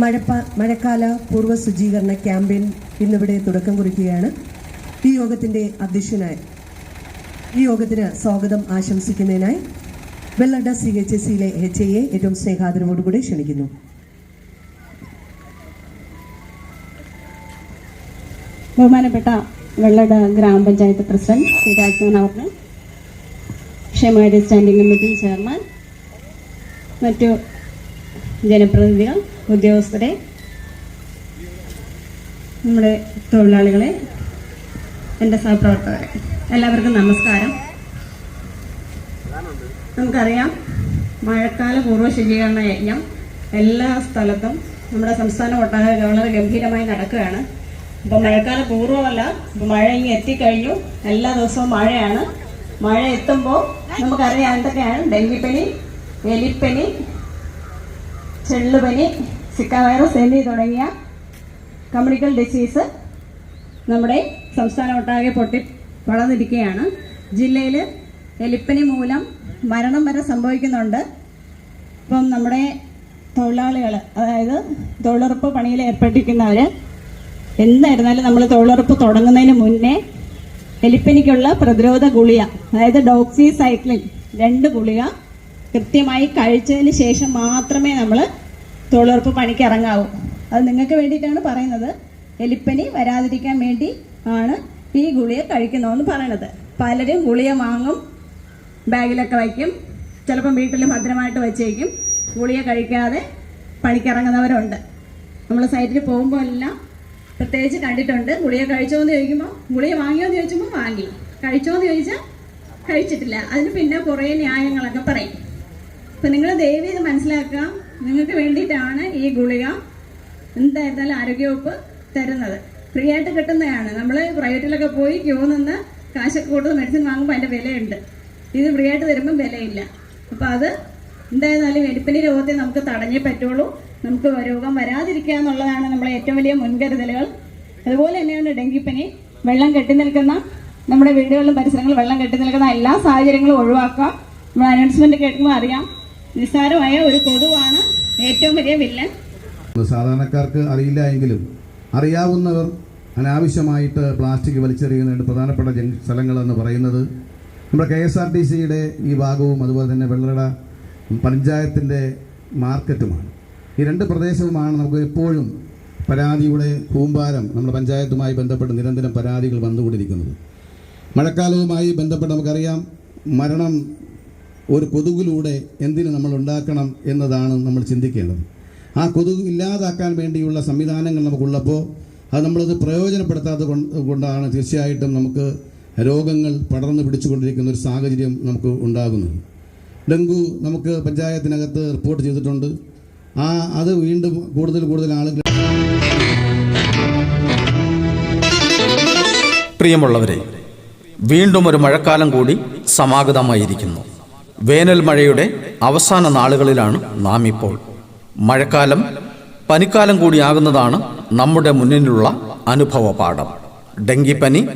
മഴപ്പ മഴക്കാല പൂർവ ശുചീകരണ ക്യാമ്പയിൻ ഇന്നിവിടെ തുടക്കം കുറിക്കുകയാണ്. ഈ യോഗത്തിന്റെ അധ്യക്ഷനായി ഈ യോഗത്തിന് സ്വാഗതം ആശംസിക്കുന്നതിനായി വെള്ളഡ സി എച്ച് എസ് സിയിലെ എച്ച് ഐയെ ഏറ്റവും സ്നേഹാദരവോടുകൂടി ക്ഷണിക്കുന്നു. ബഹുമാനപ്പെട്ട വെള്ളട ഗ്രാമപഞ്ചായത്ത് പ്രസിഡന്റ് ശ്രീ രാജ്മോഹൻ ക്ഷേമകാര്യ സ്റ്റാൻഡിംഗ് കമ്മിറ്റി ചെയർമാൻ മറ്റു ജനപ്രതിനിധികൾ ഉദ്യോഗസ്ഥരെ നമ്മുടെ തൊഴിലാളികളെ എന്റെ സഹപ്രവർത്തകരെ. എല്ലാവർക്കും നമസ്കാരം. നമുക്കറിയാം മഴക്കാല പൂർവ ശുചീകരണ യജ്ഞം എല്ലാ സ്ഥലത്തും നമ്മുടെ സംസ്ഥാന ഒട്ടാകെ വളരെ ഗംഭീരമായി നടക്കുകയാണ്. ഇപ്പം മഴക്കാല പൂർവമല്ല ഇപ്പം മഴ ഇങ്ങ് എത്തിക്കഴിഞ്ഞു. എല്ലാ ദിവസവും മഴയാണ്. മഴ എത്തുമ്പോൾ നമുക്കറിയാം എന്തൊക്കെയാണ്? ഡെങ്കിപ്പനി എലിപ്പനി ചെള്ളുപനി സിക്ക വൈറസ് എന്നീ തുടങ്ങിയ കമ്മ്യൂണിക്കൽ ഡിസീസ് നമ്മുടെ സംസ്ഥാനം ഒട്ടാകെ പൊട്ടി വളർന്നിരിക്കുകയാണ്. ജില്ലയിൽ എലിപ്പനി മൂലം മരണം വരെ സംഭവിക്കുന്നുണ്ട്. ഇപ്പം നമ്മുടെ തൊഴിലാളികൾ അതായത് തൊഴിലുറപ്പ് പണിയിൽ ഏർപ്പെട്ടിരിക്കുന്നവർ എന്തായിരുന്നാലും നമ്മൾ തൊഴിലുറപ്പ് തുടങ്ങുന്നതിന് മുന്നേ എലിപ്പനിക്കുള്ള പ്രതിരോധ ഗുളിക അതായത് ഡോക്സി സൈക്ലിൻ രണ്ട് ഗുളിക കൃത്യമായി കഴിച്ചതിന് ശേഷം മാത്രമേ നമ്മൾ തൊഴിലുറപ്പ് പണിക്ക് ഇറങ്ങാവൂ. അത് നിങ്ങൾക്ക് വേണ്ടിയിട്ടാണ് പറയുന്നത്. എലിപ്പനി വരാതിരിക്കാൻ വേണ്ടി ആണ് ഈ ഗുളിക കഴിക്കണമെന്ന് പറയണത്. പലരും ഗുളിക വാങ്ങും ബാഗിലൊക്കെ വയ്ക്കും ചിലപ്പം വീട്ടിൽ ഭദ്രമായിട്ട് വെച്ചേക്കും. ഗുളിക കഴിക്കാതെ പണിക്കിറങ്ങുന്നവരുണ്ട് നമ്മൾ സൈറ്റിൽ പോകുമ്പോൾ എല്ലാം പ്രത്യേകിച്ച് കണ്ടിട്ടുണ്ട്. ഗുളിക കഴിച്ചോ എന്ന് ചോദിക്കുമ്പോൾ ഗുളിക വാങ്ങിയോ എന്ന് ചോദിക്കുമ്പോൾ വാങ്ങി. കഴിച്ചോ എന്ന് ചോദിച്ചാൽ കഴിച്ചിട്ടില്ല. അതിന് പിന്നെ കുറേ പറയും അപ്പം നിങ്ങൾ ദയവ് ഇത് മനസ്സിലാക്കുക. നിങ്ങൾക്ക് വേണ്ടിയിട്ടാണ് ഈ ഗുളിക എന്തായിരുന്നാലും ആരോഗ്യവകുപ്പ് തരുന്നത്. ഫ്രീ ആയിട്ട് കിട്ടുന്നതാണ്. നമ്മൾ പ്രൈവറ്റിലൊക്കെ പോയി ക്യൂ നിന്ന് കാശൊക്കെ കൊടുത്ത് മെഡിസിൻ വാങ്ങുമ്പോൾ അതിന്റെ വിലയുണ്ട്. ഇത് ഫ്രീ ആയിട്ട് തരുമ്പം വിലയില്ല. അപ്പോൾ അത് എന്തായിരുന്നാലും എലിപ്പനി രോഗത്തെ നമുക്ക് തടഞ്ഞേ പറ്റുള്ളൂ. നമുക്ക് രോഗം വരാതിരിക്കുക എന്നുള്ളതാണ് നമ്മളെ ഏറ്റവും വലിയ മുൻകരുതലുകൾ. അതുപോലെ തന്നെയാണ് ഡെങ്കിപ്പനി വെള്ളം കെട്ടി നിൽക്കുന്ന നമ്മുടെ വീടുകളിലും പരിസരങ്ങളിലും വെള്ളം കെട്ടി നിൽക്കുന്ന എല്ലാ സാഹചര്യങ്ങളും ഒഴിവാക്കുക നമ്മൾ അനൗൺസ്മെന്റ് കേൾക്കുമ്പോൾ അറിയാം. നിസ്സാരമായ ഒരു കൊതുവാണ് ഏറ്റവും വലിയ വില്ലൻ. സാധാരണക്കാർക്ക് അറിയില്ല എങ്കിലും അറിയാവുന്നവർ അനാവശ്യമായിട്ട് പ്ലാസ്റ്റിക് വലിച്ചെറിയുന്ന പ്രധാനപ്പെട്ട സ്ഥലങ്ങളെന്ന് പറയുന്നത് നമ്മുടെ കെ എസ് ആർ ടി സിയുടെ ഈ ഭാഗവും അതുപോലെ തന്നെ വെള്ളട പഞ്ചായത്തിന്റെ മാർക്കറ്റുമാണ്. ഈ രണ്ട് പ്രദേശവുമാണ് നമുക്ക് എപ്പോഴും പരാതിയുടെ കൂമ്പാരം നമ്മുടെ പഞ്ചായത്തുമായി ബന്ധപ്പെട്ട് നിരന്തരം പരാതികൾ വന്നുകൊണ്ടിരിക്കുന്നത്. മഴക്കാലവുമായി ബന്ധപ്പെട്ട് നമുക്കറിയാം മരണം ഒരു കൊതുകിലൂടെ എന്തിനു നമ്മൾ ഉണ്ടാക്കണം എന്നതാണ് നമ്മൾ ചിന്തിക്കേണ്ടത്. ആ കൊതുക് ഇല്ലാതാക്കാൻ വേണ്ടിയുള്ള സംവിധാനങ്ങൾ നമുക്കുള്ളപ്പോൾ അത് നമ്മളത് പ്രയോജനപ്പെടുത്താത്ത കൊണ്ട് കൊണ്ടാണ് തീർച്ചയായിട്ടും നമുക്ക് രോഗങ്ങൾ പടർന്നു പിടിച്ചുകൊണ്ടിരിക്കുന്ന ഒരു സാഹചര്യം നമുക്ക് ഉണ്ടാകുന്നത്. ഡെങ്കു നമുക്ക് പഞ്ചായത്തിനകത്ത് റിപ്പോർട്ട് ചെയ്തിട്ടുണ്ട്. ആ അത് വീണ്ടും കൂടുതൽ കൂടുതൽ ആളുകൾ പ്രിയമുള്ളവരെ വീണ്ടും ഒരു മഴക്കാലം കൂടി സമാഗതമായിരിക്കുന്നു. വേനൽ മഴയുടെ അവസാന നാളുകളിലാണ് നാം ഇപ്പോൾ മഴക്കാലം പനിക്കാലം കൂടിയാകുന്നതാണ് നമ്മുടെ മുന്നിലുള്ള അനുഭവ പാഠം ഡെങ്കിപ്പനി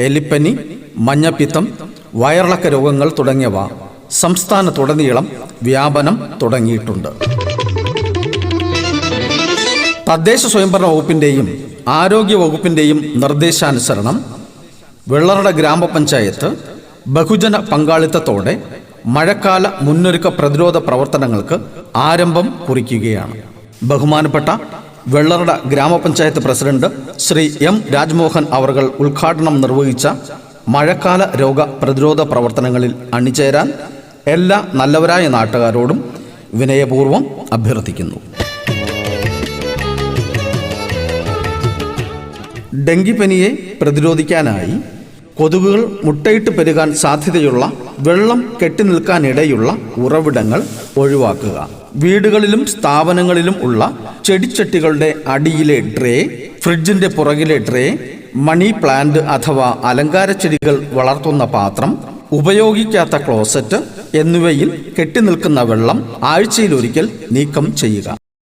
എലിപ്പനി മഞ്ഞപ്പിത്തം വയറിളക്ക രോഗങ്ങൾ തുടങ്ങിയവ സംസ്ഥാനത്തുടനീളം വ്യാപനം തുടങ്ങിയിട്ടുണ്ട്. തദ്ദേശ സ്വയംഭരണ വകുപ്പിന്റെയും ആരോഗ്യ വകുപ്പിന്റെയും നിർദ്ദേശാനുസരണം വെള്ളറട ഗ്രാമപഞ്ചായത്ത് ബഹുജന പങ്കാളിത്തത്തോടെ മഴക്കാല മുന്നൊരുക്ക പ്രതിരോധ പ്രവർത്തനങ്ങൾക്ക് ആരംഭം കുറിക്കുകയാണ്. ബഹുമാനപ്പെട്ട വെള്ളറട ഗ്രാമപഞ്ചായത്ത് പ്രസിഡന്റ് ശ്രീ എം രാജ്മോഹൻ അവർകൾ ഉദ്ഘാടനം നിർവഹിച്ച മഴക്കാല രോഗ പ്രതിരോധ പ്രവർത്തനങ്ങളിൽ അണിചേരാൻ എല്ലാ നല്ലവരായ നാട്ടുകാരോടും വിനയപൂർവം അഭ്യർത്ഥിക്കുന്നു. ഡെങ്കിപ്പനിയെ പ്രതിരോധിക്കാനായി കൊതുകുകൾ മുട്ടയിട്ട് പെരുകാൻ സാധ്യതയുള്ള വെള്ളം കെട്ടിനിൽക്കാനിടയുള്ള ഉറവിടങ്ങൾ ഒഴിവാക്കുക. വീടുകളിലും സ്ഥാപനങ്ങളിലും ഉള്ള ചെടിച്ചട്ടികളുടെ അടിയിലെ ട്രേ ഫ്രിഡ്ജിന്റെ പുറകിലെ ട്രേ മണി പ്ലാന്റ് അഥവാ അലങ്കാര ചെടികൾ വളർത്തുന്ന പാത്രം ഉപയോഗിക്കാത്ത ക്ലോസറ്റ് എന്നിവയിൽ കെട്ടിനിൽക്കുന്ന വെള്ളം ആഴ്ചയിലൊരിക്കൽ നീക്കം ചെയ്യുക.